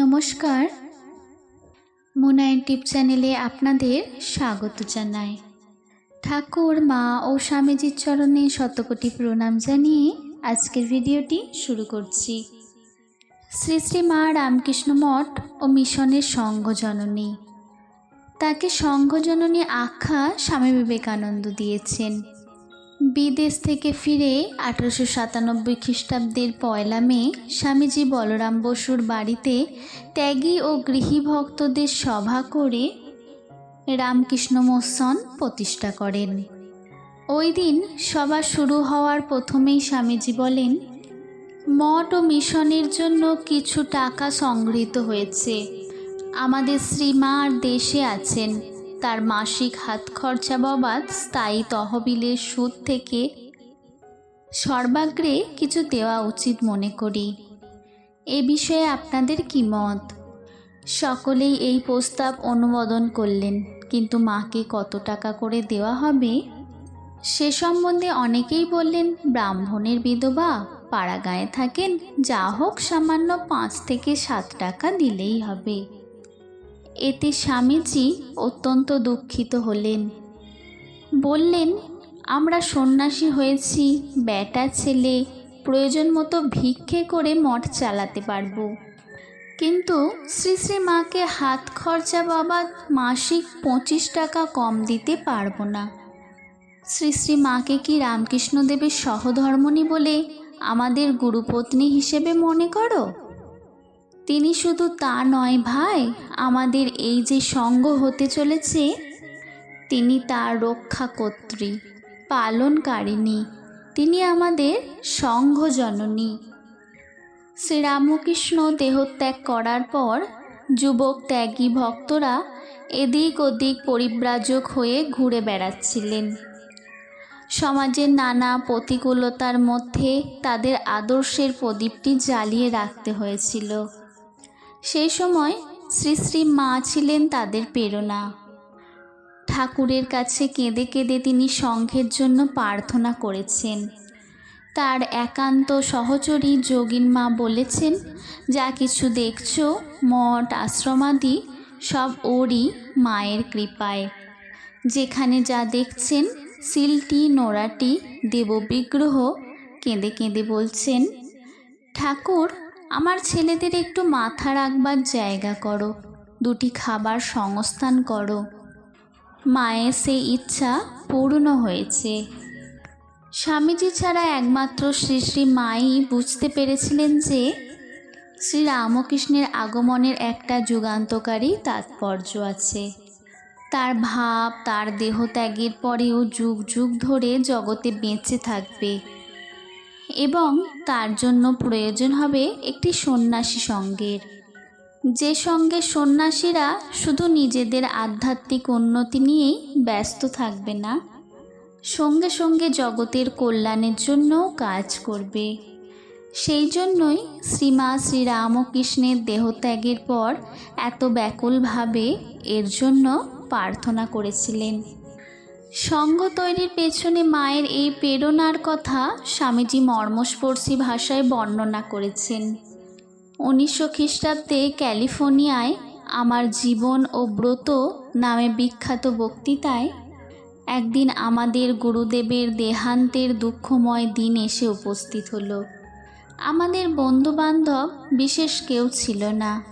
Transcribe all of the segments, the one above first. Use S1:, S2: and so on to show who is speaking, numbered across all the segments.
S1: নমস্কার। মোনা ইউটিউব চ্যানেলে আপনাদের স্বাগত জানাই। ঠাকুর, মা ও স্বামীজির চরণে শতকোটি প্রণাম জানিয়ে আজকের ভিডিওটি শুরু করছি। শ্রী শ্রী মা রামকৃষ্ণ মঠ ও মিশনের সংঘজননী তাকে সংঘজননী আখ্যা স্বামী বিবেকানন্দ দিয়েছেন। বিদেশ থেকে ফিরে আঠারোশো সাতানব্বই খ্রিস্টাব্দের পয়লা মে স্বামীজি বলরাম বসুর বাড়িতে ত্যাগী ও গৃহী ভক্তদের সভা করে রামকৃষ্ণ মোসন প্রতিষ্ঠা করেন। ওই দিন সভা শুরু হওয়ার প্রথমেই স্বামীজি বলেন, মঠ ও মিশনের জন্য কিছু টাকা সংগৃহীত হয়েছে। আমাদের শ্রীমার দেশে আছেন। তার মাসিক হাত খরচা বাবদ স্থায়ী তহবিলের সুদ থেকে সর্বাগ্রে কিছু দেওয়া উচিত মনে করি। এ বিষয়ে আপনাদের কি মত? সকলেই এই প্রস্তাব অনুমোদন করলেন, কিন্তু মাকে কত টাকা করে দেওয়া হবে? সে সম্বন্ধে অনেকেই বললেন, ব্রাহ্মণের বিধবা, পাড়াগাঁয়ে থাকেন, যা হোক সামান্য পাঁচ থেকে সাত টাকা দিলেই হবে। এতে স্বামীজি অত্যন্ত দুঃখিত হলেন। বললেন, আমরা সন্ন্যাসী হয়েছি, বেটা ছেলে, প্রয়োজন মতো ভিক্ষে করে মঠ চালাতে পারব। কিন্তু শ্রী শ্রী মাকে হাত খরচা বাবা মাসিক পঁচিশ টাকা কম দিতে পারব না। শ্রী শ্রী মাকে কি রামকৃষ্ণদেবের সহধর্মণী বলে আমাদের গুরুপত্নী হিসেবে মনে করো? তিনি শুধু তা নয় ভাই, আমাদের এই যে সঙ্গ হতে চলেছে, তিনি তার রক্ষাকর্ত্রী পালনকারিণী, তিনি আমাদের সংঘ জননী শ্রীরামকৃষ্ণ দেহত্যাগ করার পর যুবক ত্যাগী ভক্তরা এদিক ওদিক পরিব্রাজক হয়ে ঘুরে বেড়াচ্ছিলেন। সমাজের নানা প্রতিকূলতার মধ্যে তাদের আদর্শের প্রদীপটি জ্বালিয়ে রাখতে হয়েছিল। সেই সময় শ্রী শ্রী মা ছিলেন তাদের প্রেরণা। ঠাকুরের কাছে কেঁদে কেঁদে তিনি সংঘের জন্য প্রার্থনা করেছেন। তার একান্ত সহচরী যোগিন মা বলেছেন, যা কিছু দেখছ, মঠ, আশ্রমাদি, সব ওরই মায়ের কৃপায়। যেখানে যা দেখছেন, সিলটি নোড়াটি দেববিগ্রহ, কেঁদে কেঁদে বলছেন, ঠাকুর আমার ছেলেদের একটু মাথা রাখবার জায়গা করো, দুটি খাবার সংস্থান করো। মায়ের সেই ইচ্ছা পূর্ণ হয়েছে। স্বামীজি ছাড়া একমাত্র শ্রী শ্রী মাই বুঝতে পেরেছিলেন যে শ্রী রামকৃষ্ণের আগমনের একটা যুগান্তকারী তাৎপর্য আছে। তার ভাব, তার দেহত্যাগের পরেও যুগ যুগ ধরে জগতে বেঁচে থাকবে। এবং তার জন্য প্রয়োজন হবে একটি সন্ন্যাসী সঙ্গের। যে সঙ্গে সন্ন্যাসীরা শুধু নিজেদের আধ্যাত্মিক উন্নতি নিয়েই ব্যস্ত থাকবে না, সঙ্গে সঙ্গে জগতের কল্যাণের জন্যও কাজ করবে। সেই জন্যই শ্রীমা শ্রীরামকৃষ্ণের দেহত্যাগের পর এত ব্যাকুলভাবে এর জন্য প্রার্থনা করেছিলেন। সঙ্গ তৈরির পেছনে মায়ের এই প্রেরণার কথা স্বামীজি মর্মস্পর্শী ভাষায় বর্ণনা করেছেন। উনিশশো খ্রিস্টাব্দে ক্যালিফোর্নিয়ায় আমার জীবন ও ব্রত নামে বিখ্যাত বক্তৃতায় একদিন আমাদের গুরুদেবের দেহান্তের দুঃখময় দিন এসে উপস্থিত হলো। আমাদের বন্ধুবান্ধব বিশেষ কেউ ছিল না।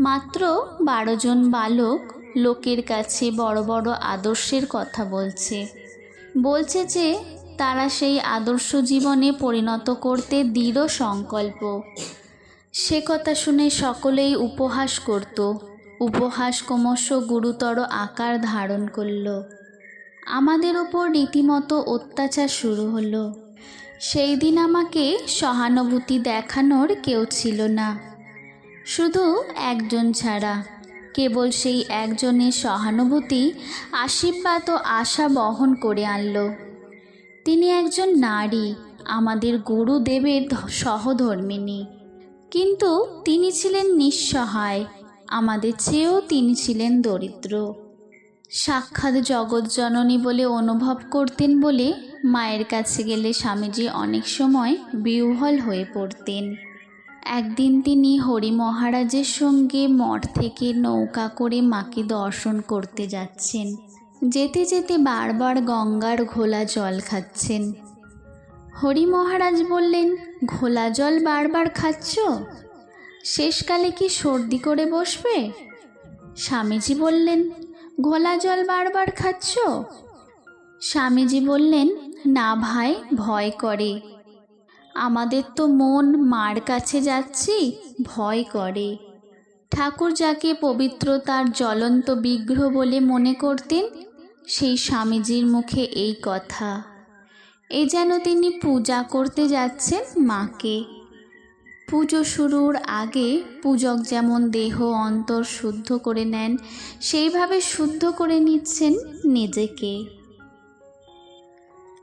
S1: মাত্র বারো জন বালক লোকের কাছে বড় বড় আদর্শের কথা বলছে। বলছে যে, তারা সেই আদর্শ জীবনে পরিণত করতে দৃঢ় সংকল্প। সে কথা শুনে সকলেই উপহাস করত। উপহাস ক্রমশ গুরুতর আকার ধারণ করল। আমাদের ওপর রীতিমতো অত্যাচার শুরু হলো। সেই দিন আমাকে সহানুভূতি দেখানোর কেউ ছিল না। শুধু একজন ছাড়া। কেবল সেই একজনের সহানুভূতি, আশীর্বাদ ও আশা বহন করে আনল। তিনি একজন নারী, আমাদের গুরুদেবের সহধর্মিনী কিন্তু তিনি ছিলেন নিঃসহায়, আমাদের চেয়েও তিনি ছিলেন দরিদ্র। সাক্ষাৎ জগৎজননী বলে অনুভব করতেন বলে মায়ের কাছে গেলে স্বামীজি অনেক সময় বিহ্বল হয়ে পড়তেন। একদিন তিনি হরি মহারাজের সঙ্গে মঠ থেকে নৌকা করে মাকে দর্শন করতে যাচ্ছেন। যেতে যেতে বারবার গঙ্গার ঘোলা জল খাচ্ছেন। হরি মহারাজ বললেন, ঘোলা জল বারবার খাচ্ছ? শেষকালে কি সর্দি করে বসবে? স্বামীজি বললেন, ঘোলা জল বারবার খাচ্ছ? স্বামীজি বললেন, না ভাই, ভয় করে। আমাদের তো মন মার কাছে যাচ্ছি, ভয় করে। ঠাকুর যাকে পবিত্রতার জ্বলন্ত বিগ্রহ বলে মনে করতেন, সেই স্বামীজির মুখে এই কথা। এ যেন তিনি পূজা করতে যাচ্ছেন মাকে। পুজো শুরুর আগে পূজক যেমন দেহ অন্তর শুদ্ধ করে নেন, সেইভাবে শুদ্ধ করে নিচ্ছেন নিজেকে।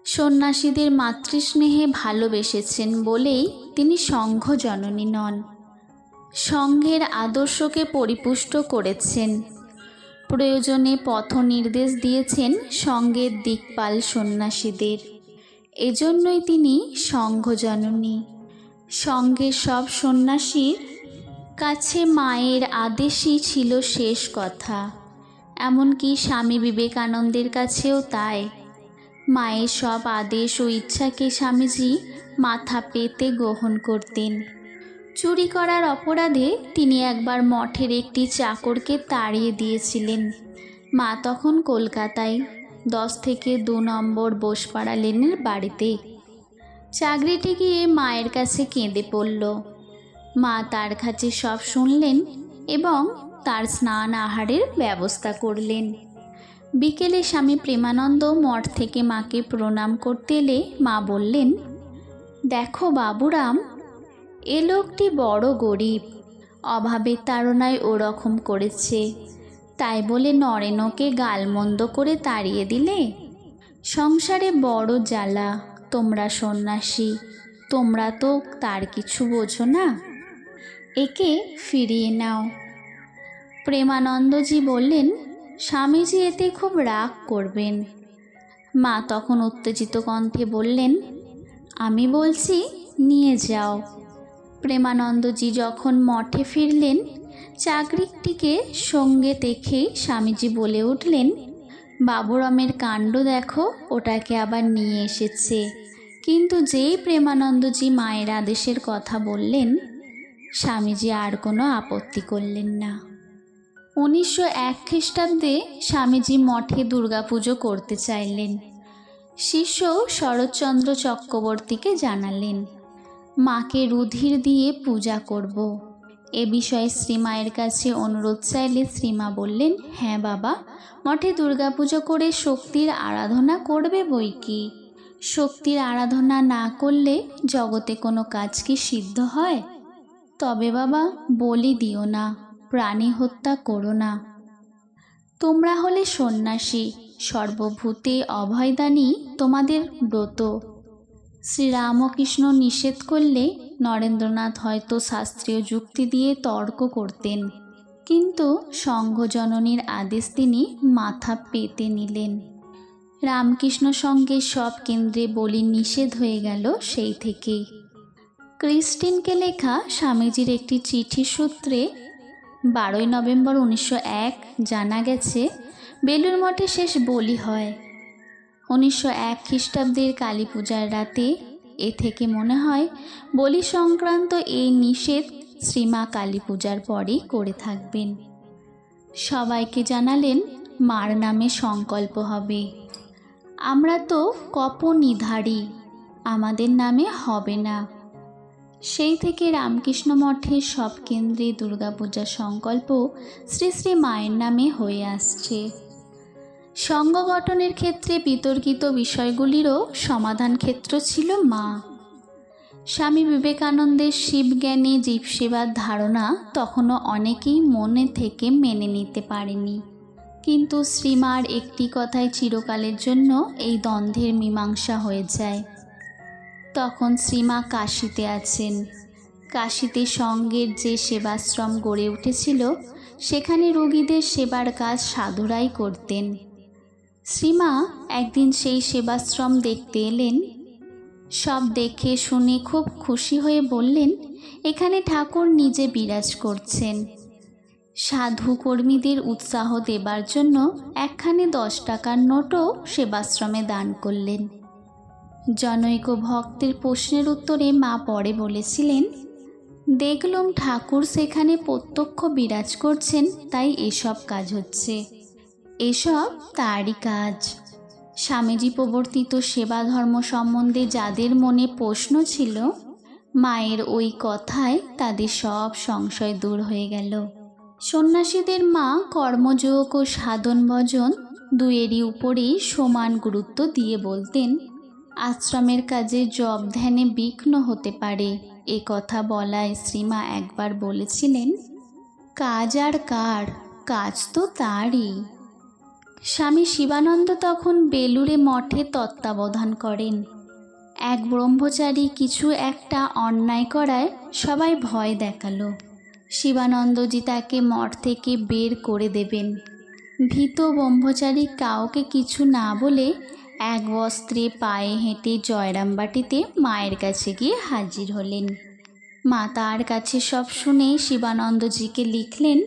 S1: সন্ন্যাসীদের মাতৃস্নেহে ভালোবেসেছেন বলেই তিনি সংঘ জননী নন। সংঘের আদর্শকে পরিপুষ্ট করেছেন। প্রয়োজনে পথ নির্দেশ দিয়েছেন সঙ্গের দিকপাল সন্ন্যাসীদের। এজন্যই তিনি সংঘ জননী সঙ্গের সব সন্ন্যাসীর কাছে মায়ের আদেশই ছিল শেষ কথা। এমনকি স্বামী বিবেকানন্দের কাছেও তাই। মায়ের সব আদেশ ও ইচ্ছাকে স্বামীজি মাথা পেতে গ্রহণ করতেন। চুরি করার অপরাধে তিনি একবার মঠের একটি চাকরকে তাড়িয়ে দিয়েছিলেন। মা তখন কলকাতায় দশ থেকে দু নম্বর বোসপাড়া লেনের বাড়িতে। চাকরিটি গিয়ে মায়ের কাছে কেঁদে পড়ল। মা তার কাছে সব শুনলেন এবং তার স্নান আহারের ব্যবস্থা করলেন। বিকেলে স্বামী প্রেমানন্দ মঠ থেকে মাকে প্রণাম করতে এলে মা বললেন, দেখো বাবুরাম, এ লোকটি বড় গরিব অভাবের তাড়নায় ওরকম করেছে। তাই বলে নরেনকে গালমন্দ করে তাড়িয়ে দিলে? সংসারে বড় জ্বালা, তোমরা সন্ন্যাসী, তোমরা তো তার কিছু বোঝো না। একে ফিরিয়ে নাও। প্রেমানন্দজি বললেন স্বামীজি এতে খুব রাগ করবেন। মা তখন উত্তেজিত কণ্ঠে বললেন, আমি বলছি, নিয়ে যাও। প্রেমানন্দজি যখন মঠে ফিরলেন চাকরিটিকে সঙ্গে দেখে স্বামীজি বলে উঠলেন, বাবুরামের কাণ্ড দেখো, ওটাকে আবার নিয়ে এসেছে। কিন্তু যেই প্রেমানন্দজি মায়ের আদেশের কথা বললেন, স্বামীজি আর কোনো আপত্তি করলেন না। উনিশশো এক খ্রিস্টাব্দে স্বামীজি মঠে দুর্গাপুজো করতে চাইলেন। শিষ্য শরৎচন্দ্র চক্রবর্তীকে জানালেন, মাকে রুধির দিয়ে পূজা করব। এ বিষয়ে শ্রীমায়ের কাছে অনুরোধ চাইলে শ্রীমা বললেন হ্যাঁ বাবা, মঠে দুর্গাপুজো করে শক্তির আরাধনা করবে বই কি? শক্তির আরাধনা না করলে জগতে কোনো কাজ কি সিদ্ধ হয়? তবে বাবা, বলি দিও না। প্রাণী হত্যা করো না। তোমরা হলে সন্ন্যাসী, সর্বভূতে অভয়দানী তোমাদের ব্রত। শ্রীরামকৃষ্ণ নিষেধ করলে নরেন্দ্রনাথ হয়তো শাস্ত্রীয় যুক্তি দিয়ে তর্ক করতেন, কিন্তু সংঘজননীর আদেশ তিনি মাথা পেতে নিলেন। রামকৃষ্ণ সঙ্গে সব কেন্দ্রে বলি নিষেধ হয়ে গেল সেই থেকেই ক্রিস্টিনকে লেখা স্বামীজির একটি চিঠি সূত্রে বারোই নভেম্বর উনিশশো এক জানা গেছে বেলুর মঠে শেষ বলি হয়। উনিশশো এক খ্রিস্টাব্দের কালী পূজার রাতে এ থেকে মনে হয় বলি সংক্রান্ত এই নিষেধ শ্রীমা কালী পূজার পরেই করে থাকবেন। সবাইকে জানালেন, মার নামে সংকল্প হবে। আমরা তো কপনিধারী, আমাদের নামে হবে না। সেই থেকে রামকৃষ্ণ মঠের সব কেন্দ্রে দুর্গাপূজার সংকল্প শ্রী শ্রী মায়ের নামে হয়ে আসছে। সংঘ গঠনের ক্ষেত্রে বিতর্কিত বিষয়গুলিরও সমাধান ক্ষেত্র ছিল মা। স্বামী বিবেকানন্দের শিবজ্ঞানী জীবসেবার ধারণা তখনও অনেকেই মনে থেকে মেনে নিতে পারেনি। কিন্তু শ্রীমার একটি কথায় চিরকালের জন্য এই দ্বন্দ্বের মীমাংসা হয়ে যায়। তখন শ্রীমা কাশিতে আছেন। কাশিতে সঙ্গের যে সেবাশ্রম গড়ে উঠেছিল, সেখানে রোগীদের সেবার কাজ সাধুরাই করতেন। শ্রীমা একদিন সেই সেবাশ্রম দেখতে এলেন। সব দেখে শুনে খুব খুশি হয়ে বললেন, এখানে ঠাকুর নিজে বিরাজ করছেন। সাধু কর্মীদের উৎসাহ দেবার জন্য একখানে দশ টাকার নোটও সেবাশ্রমে দান করলেন। জনৈক ভক্তের প্রশ্নের উত্তরে মা পরে বলেছিলেন, দেখলুম ঠাকুর সেখানে প্রত্যক্ষ বিরাজ করছেন, তাই এসব কাজ হচ্ছে। এসব তারই কাজ। স্বামীজি প্রবর্তিত সেবা ধর্ম সম্বন্ধে যাদের মনে প্রশ্ন ছিল, মায়ের ওই কথায় তাদের সব সংশয় দূর হয়ে গেল। সন্ন্যাসীদের মা কর্মযোগ ও সাধন ভজন দুয়েরই উপরেই সমান গুরুত্ব দিয়ে বলতেন আশ্রমের কাজে জব ধ্যানে বিঘ্ন হতে পারে। এ কথা বলায় শ্রীমা একবার বলেছিলেন, কাজ আর কার, কাজ তো তারই। স্বামী শিবানন্দ তখন বেলুড়ে মঠে তত্ত্বাবধান করেন। এক ব্রহ্মচারী কিছু একটা অন্যায় করায় সবাই ভয় দেখাল। শিবানন্দজি তাকে মঠ থেকে বের করে দেবেন। ভীত ব্রহ্মচারী কাউকে কিছু না বলে এক বস্ত্রে পায়ে হেঁটে জয়রামবাটিতে মায়ের কাছে গিয়ে হাজির হলেন। মা তার কাছে সব শুনে শিবানন্দজিকে লিখলেন,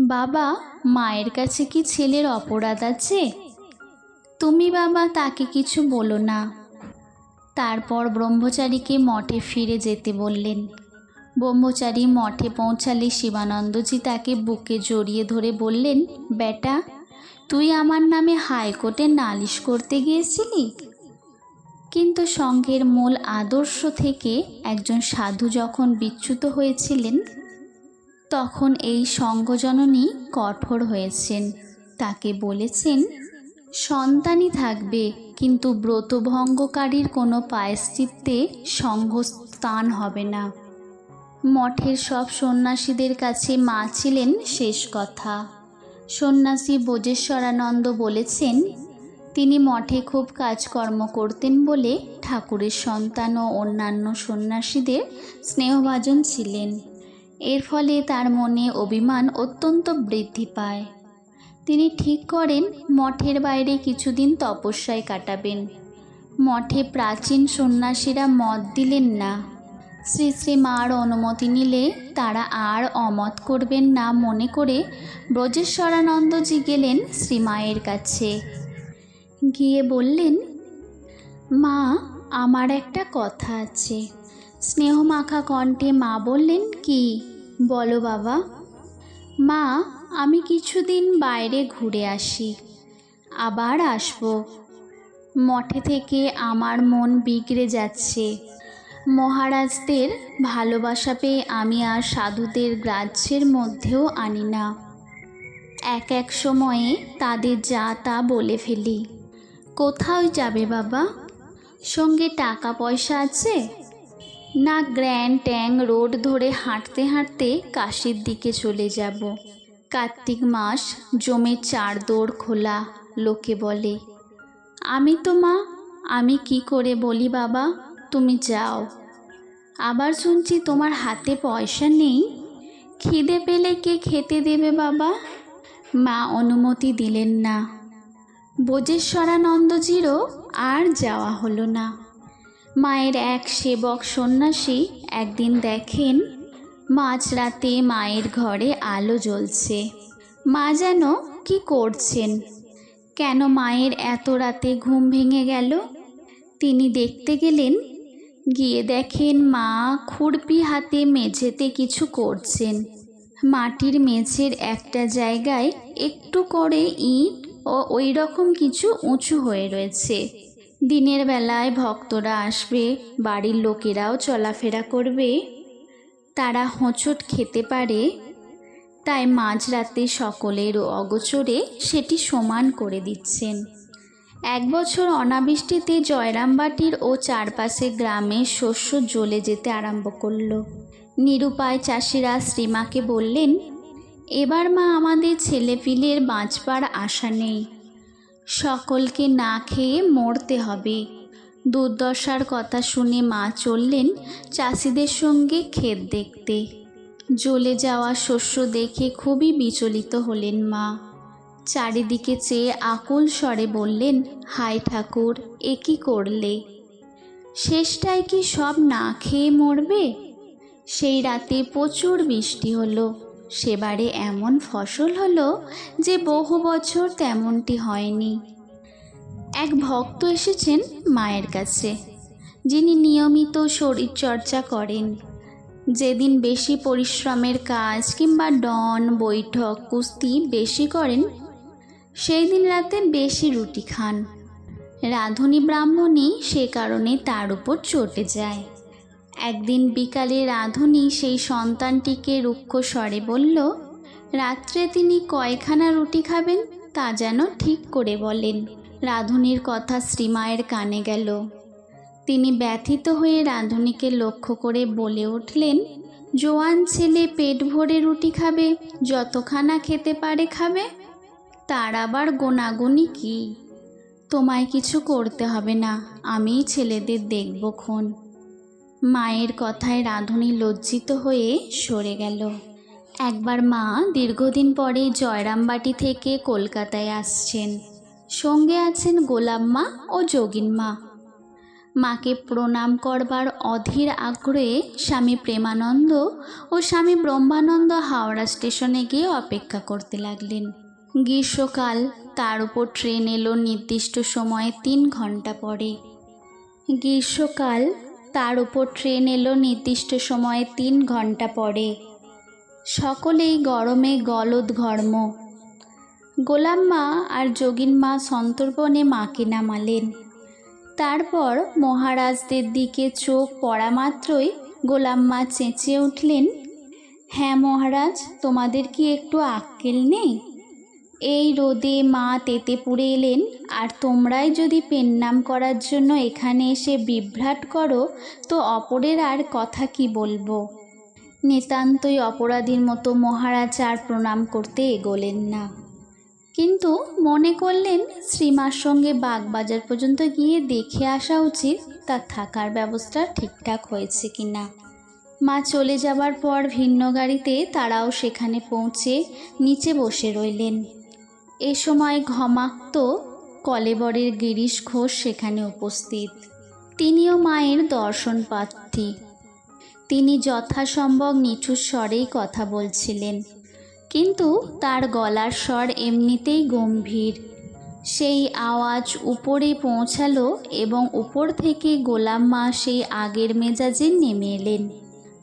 S1: বাবা, মায়ের কাছে কি ছেলের অপরাধ আছে? তুমি বাবা তাকে কিছু বলো না। তারপর ব্রহ্মচারীকে মঠে ফিরে যেতে বললেন। ব্রহ্মচারী মঠে পৌঁছালে শিবানন্দজি তাকে বুকে জড়িয়ে ধরে বললেন, বেটা তুই আমার নামে হাইকোর্টে নালিশ করতে গিয়েছিলি? কিন্তু সংঘের মূল আদর্শ থেকে একজন সাধু যখন বিচ্যুত হয়েছিলেন, তখন এই সঙ্গজননী কঠোর হয়েছেন। তাকে বলেছেন, সন্তানই থাকবে, কিন্তু ব্রতভঙ্গকারীর কোনো পায়শ্চিত্তে সঙ্গস্থান হবে না। মঠের সব সন্ন্যাসীদের কাছে মা ছিলেন শেষ কথা। সন্ন্যাসী বোজেশ্বরানন্দ বলেছেন, তিনি মঠে খুব কাজকর্ম করতেন বলে ঠাকুরের সন্তান ও অন্যান্য সন্ন্যাসীদের স্নেহভাজন ছিলেন। এর ফলে তার মনে অভিমান অত্যন্ত বৃদ্ধি পায়। তিনি ঠিক করেন, মঠের বাইরে কিছুদিন তপস্যায় কাটাবেন। মঠে প্রাচীন সন্ন্যাসীরা মত দিলেন না। শ্রী শ্রী মার অনুমতি নিলে তারা আর অমত করবেন না মনে করে ব্রজেশ্বরানন্দজি গেলেন শ্রীমায়ের কাছে। গিয়ে বললেন, মা, আমার একটা কথা আছে। স্নেহমাখা কণ্ঠে মা বললেন, কি? বলো বাবা। মা, আমি কিছুদিন বাইরে ঘুরে আসি, আবার আসব। মঠে থেকে আমার মন বিগড়ে যাচ্ছে। মহারাজদের ভালোবাসা পেয়ে আমি আর সাধুদের গ্রাহ্যের মধ্যেও আনি না। এক এক সময়ে তাদের যা তা বলে ফেলি। কোথাও যাবে বাবা? সঙ্গে টাকা পয়সা আছে? না গ্র্যান্ড ট্যাং রোড ধরে হাঁটতে হাঁটতে কাশির দিকে চলে যাব। কার্তিক মাস জমির চার দৌড় খোলা, লোকে বলে। আমি তো মা, আমি কি করে বলি বাবা? তুমি যাও। আবার শুনছি তোমার হাতে পয়সা নেই। খিদে পেলে কে খেতে দেবে বাবা? মা অনুমতি দিলেন না। বোজেশ্বরানন্দজিরও আর যাওয়া হলো না। মায়ের এক সেবক সন্ন্যাসী একদিন দেখেন মাঝরাতে মায়ের ঘরে আলো জ্বলছে। মা যেন কি করছেন? কেন মায়ের এত রাতে ঘুম ভেঙে গেল? তিনি দেখতে গেলেন গিয়ে দেখেন মা খুরপি হাতে মেঝেতে কিছু করছেন। মাটির মেঝের একটা জায়গায় একটু করে ইট ও ওই রকম কিছু উঁচু হয়ে রয়েছে। দিনের বেলায় ভক্তরা আসবে, বাড়ির লোকেরাও চলাফেরা করবে। তারা হোঁচট খেতে পারে। তাই মাঝরাতে সকলের অগোচরে সেটি সমান করে দিচ্ছেন। এক বছর অনাবৃষ্টিতে জয়রামবাটির ও চারপাশে গ্রামে শস্য জ্বলে যেতে আরম্ভ করল। নিরুপায় চাষিরা শ্রীমাকে বললেন, এবার মা আমাদের ছেলেপিলের বাঁচবার আশা নেই। সকলকে না খেয়ে মরতে হবে। দুর্দশার কথা শুনে মা চললেন চাষিদের সঙ্গে ক্ষেত দেখতে। জ্বলে যাওয়া শস্য দেখে খুবই বিচলিত হলেন মা। চারিদিকে চেয়ে আকুল স্বরে বললেন হায় ঠাকুর, এ কি করলে? শেষটায় কি সব না খেয়ে মরবে? সেই রাতে প্রচুর বৃষ্টি হলো। সেবারে এমন ফসল হলো যে বহু বছর তেমনটি হয়নি। এক ভক্ত এসেছেন মায়ের কাছে, যিনি নিয়মিত শরীরচর্চা করেন। যেদিন বেশি পরিশ্রমের কাজ কিংবা ডন, বৈঠক, কুস্তি বেশি করেন সেই দিন রাতে বেশি রুটি খান। রাঁধুনি ব্রাহ্মণী সে কারণে তার উপর চটে যায়। একদিন বিকালে রাঁধুনি সেই সন্তানটিকে রুক্ষ স্বরে বলল, রাত্রে তিনি কয়খানা রুটি খাবেন তা যেন ঠিক করে বলেন। রাঁধুনির কথা শ্রীমায়ের কানে গেল। তিনি ব্যথিত হয়ে রাঁধুনিকে লক্ষ্য করে বলে উঠলেন, জোয়ান ছেলে পেট ভরে রুটি খাবে, যতখানা খেতে পারে খাবে তার আবার গোনাগুনি কি? তোমায় কিছু করতে হবে না, আমিই ছেলেদের দেখব খন। মায়ের কথায় রাঁধুনি লজ্জিত হয়ে সরে গেল। একবার মা দীর্ঘদিন পরে জয়রামবাটি থেকে কলকাতায় আসছেন। সঙ্গে আছেন গোলাম মা ও যোগিন মা। মাকে প্রণাম করবার অধীর আগ্রহে স্বামী প্রেমানন্দ ও স্বামী ব্রহ্মানন্দ হাওড়া স্টেশনে গিয়ে অপেক্ষা করতে লাগলেন। গ্রীষ্মকাল, তার উপর ট্রেন এলো নির্দিষ্ট সময়ে তিন ঘণ্টা পরে। গ্রীষ্মকাল, তার উপর ট্রেন এলো নির্দিষ্ট সময়ে তিন ঘণ্টা পরে। সকলেই গরমে গলদঘর্ম গোলাম্মা আর যোগিন মা সন্তর্পণে মাকে নামালেন। তারপর মহারাজদের দিকে চোখ পড়া মাত্রই গোলাম্মা চেঁচিয়ে উঠলেন হ্যাঁ মহারাজ, তোমাদের কি একটু আক্কেল নেই? এই রোদে মা তেতে পুড়ে এলেন, আর তোমরাই যদি পেন্নাম করার জন্য এখানে এসে বিভ্রাট করো, তো অপরের আর কথা কি বলব? নিতান্তই অপরাধীর মতো মহারাজ আর প্রণাম করতে এগোলেন না। কিন্তু মনে করলেন, শ্রীমার সঙ্গে বাগবাজার পর্যন্ত গিয়ে দেখে আসা উচিত তার থাকার ব্যবস্থা ঠিকঠাক হয়েছে কি না। মা চলে যাবার পর ভিন্ন গাড়িতে তারাও সেখানে পৌঁছে নিচে বসে রইলেন। এ সময় ঘমাক্ত কলেবরের গিরিশ ঘোষ সেখানে উপস্থিত। তিনিও মায়ের দর্শন প্রার্থী তিনি যথাসম্ভব নিচু স্বরেই কথা বলছিলেন, কিন্তু তার গলার স্বর এমনিতেই গম্ভীর। সেই আওয়াজ উপরে পৌঁছালো এবং উপর থেকে গোলাম্মা সেই আগের মেজাজে নেমে এলেন।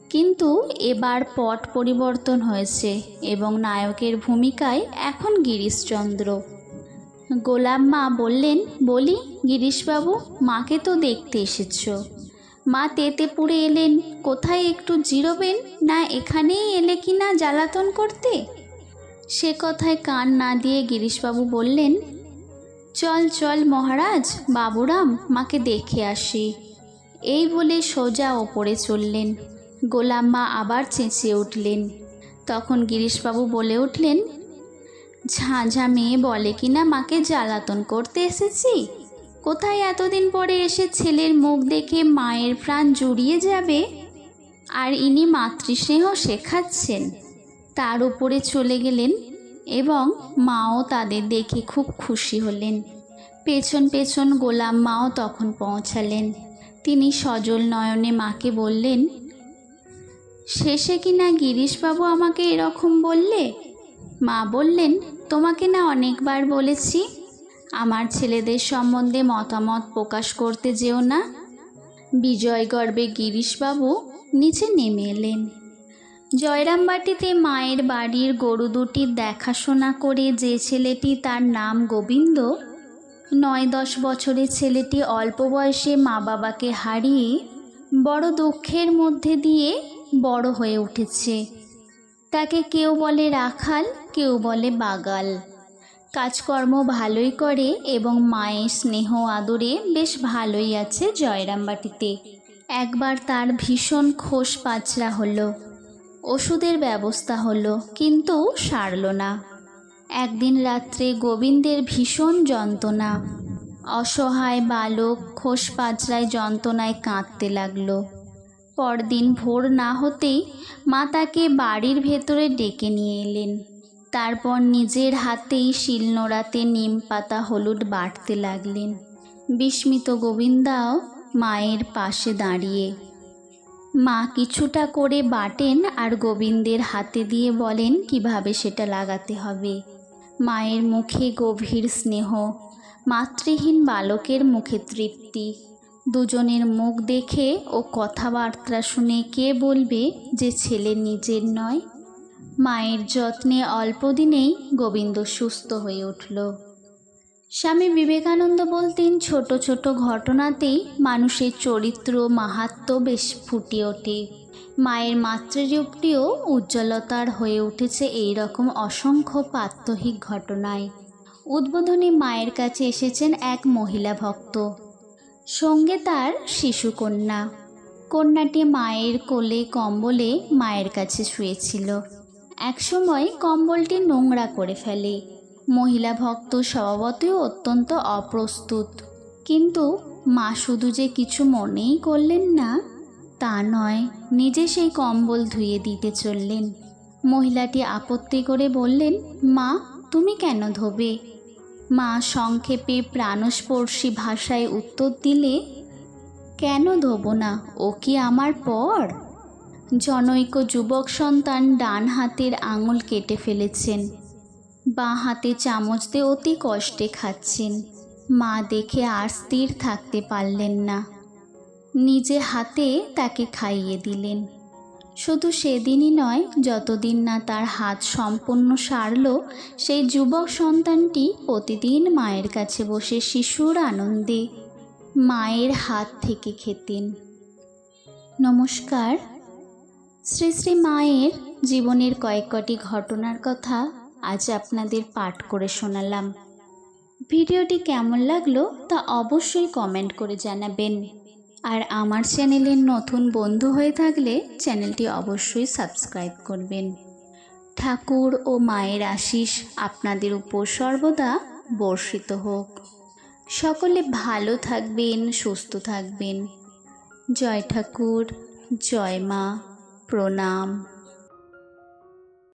S1: কিন্তু এবার পট পরিবর্তন হয়েছে এবং নায়কের ভূমিকায় এখন গিরিশচন্দ্র। গোলাম্মা বললেন, বলি, গিরিশবাবু, মাকে তো দেখতে এসেছ। মা তেতে পুড়ে এলেন, কোথায় একটু জিরোবেন, না এখানেই এলে কি না জ্বালাতন করতে? সে কথায় কান না দিয়ে গিরিশবাবু বললেন, চল চল মহারাজ, বাবুরাম, মাকে দেখে আসি। এই বলে সোজা ওপরে চললেন। গোলাম্মা আবার চেঁচিয়ে উঠলেন। তখন গিরিশবাবু বলে উঠলেন, ঝাঁঝা মেয়ে বলে কি না মাকে জ্বালাতন করতে এসেছি? কোথায় এতদিন পরে এসে ছেলের মুখ দেখে মায়ের প্রাণ জুড়িয়ে যাবে? আর ইনি মাতৃস্নেহ শেখাচ্ছেন। তার উপরে চলে গেলেন এবং মাও তাদের দেখে খুব খুশি হলেন। পেছন পেছন গোলাম মাও তখন পৌঁছালেন। তিনি সজল নয়নে মাকে বললেন শেষে কি না গিরিশবাবু আমাকে এরকম বললে? মা বললেন, তোমাকে না অনেকবার বলেছি, আমার ছেলেদের সম্বন্ধে মতামত প্রকাশ করতে যেও না। বিজয় গর্বে গিরিশবাবু নিচে নেমে এলেন। জয়রামবাটিতে মায়ের বাড়ির গরু দুটির দেখাশোনা করে যে ছেলেটি তার নাম গোবিন্দ, নয় দশ বছরের ছেলেটি অল্প বয়সে মা বাবাকে হারিয়ে বড় দুঃখের মধ্যে দিয়ে বড় হয়ে উঠেছে। তাকে কেউ বলে রাখাল, কেউ বলে বাগাল। কাজকর্ম ভালোই করে এবং মায়ের স্নেহ আদরে বেশ ভালোই আছে জয়রামবাটিতে। একবার তার ভীষণ খোস পাচরা হলো। ওষুধের ব্যবস্থা হলো, কিন্তু সারল না। একদিন রাত্রে গোবিন্দের ভীষণ যন্ত্রণা। অসহায় বালক খোস পাচরায় যন্ত্রণায় কাঁদতে লাগল। পরদিন ভোর না হতেই মা তাকে বাড়ির ভেতরে ডেকে নিয়ে এলেন। তারপর নিজের হাতেই শিলনোড়াতে নিম পাতা হলুদ বাটতে লাগলেন। বিস্মিত গোবিন্দাও মায়ের পাশে দাঁড়িয়ে। মা কিছুটা করে বাটেন আর গোবিন্দের হাতে দিয়ে বলেন, কীভাবে সেটা লাগাতে হবে? মায়ের মুখে গভীর স্নেহ, মাতৃহীন বালকের মুখে তৃপ্তি। দুজনের মুখ দেখে ও কথাবার্তা শুনে কে বলবে যে ছেলে নিজের নয়? মায়ের যত্নে অল্প দিনেই গোবিন্দ সুস্থ হয়ে উঠল। স্বামী বিবেকানন্দ বলতেন, ছোট ছোট ঘটনাতেই মানুষের চরিত্র মাহাত্ম্য বেশ ফুটে ওঠে। মায়ের মাতৃরূপটিও উজ্জ্বলতার হয়ে উঠেছে এই রকম অসংখ্য প্রাত্যহিক ঘটনায়। উদ্বোধনী মায়ের কাছে এসেছেন এক মহিলা ভক্ত। সঙ্গে তার শিশুকন্যা কন্যাটি মায়ের কোলে কম্বলে মায়ের কাছে শুয়েছিল। একসময় কম্বলটি নোংরা করে ফেলে। মহিলা ভক্ত স্বভাবতই অত্যন্ত অপ্রস্তুত। কিন্তু মা শুধু যে কিছু মনেই করলেন না, তা নয়, নিজে সেই কম্বল ধুয়ে দিতে চললেন। মহিলাটি আপত্তি করে বললেন, মা, তুমি কেন ধোবে? মা সংক্ষেপে প্রাণস্পর্শী ভাষায় উত্তর দিলে, কেন ধোবো না? ও কি আমার পর? জনৈক যুবক সন্তান ডান হাতের আঙুল কেটে ফেলেছেন। বাঁ হাতে চামচ দিয়ে অতি কষ্টে খাচ্ছেন। মা দেখে আর স্থির থাকতে পারলেন না। নিজে হাতে তাকে খাইয়ে দিলেন। শুধু সেদিনই নয়, যতদিন না তার হাত সম্পূর্ণ সারল, সেই যুবক সন্তানটি প্রতিদিন মায়ের কাছে বসে শিশুর আনন্দে মায়ের হাত থেকে খেতেন। নমস্কার। শ্রী শ্রী মায়ের জীবনের কয়েক কটি ঘটনার কথা আজ আপনাদের পাঠ করে শোনালাম। ভিডিওটি কেমন লাগল তা অবশ্যই কমেন্ট করে জানাবেন। আর আমার চ্যানেলের নতুন বন্ধু হয়ে থাকলে চ্যানেলটি অবশ্যই সাবস্ক্রাইব করবেন। ঠাকুর ও মায়ের আশিস আপনাদের উপর সর্বদা বর্ষিত হোক। সকলে ভালো থাকবেন, সুস্থ থাকবেন। জয় ঠাকুর, জয় মা, প্রণাম।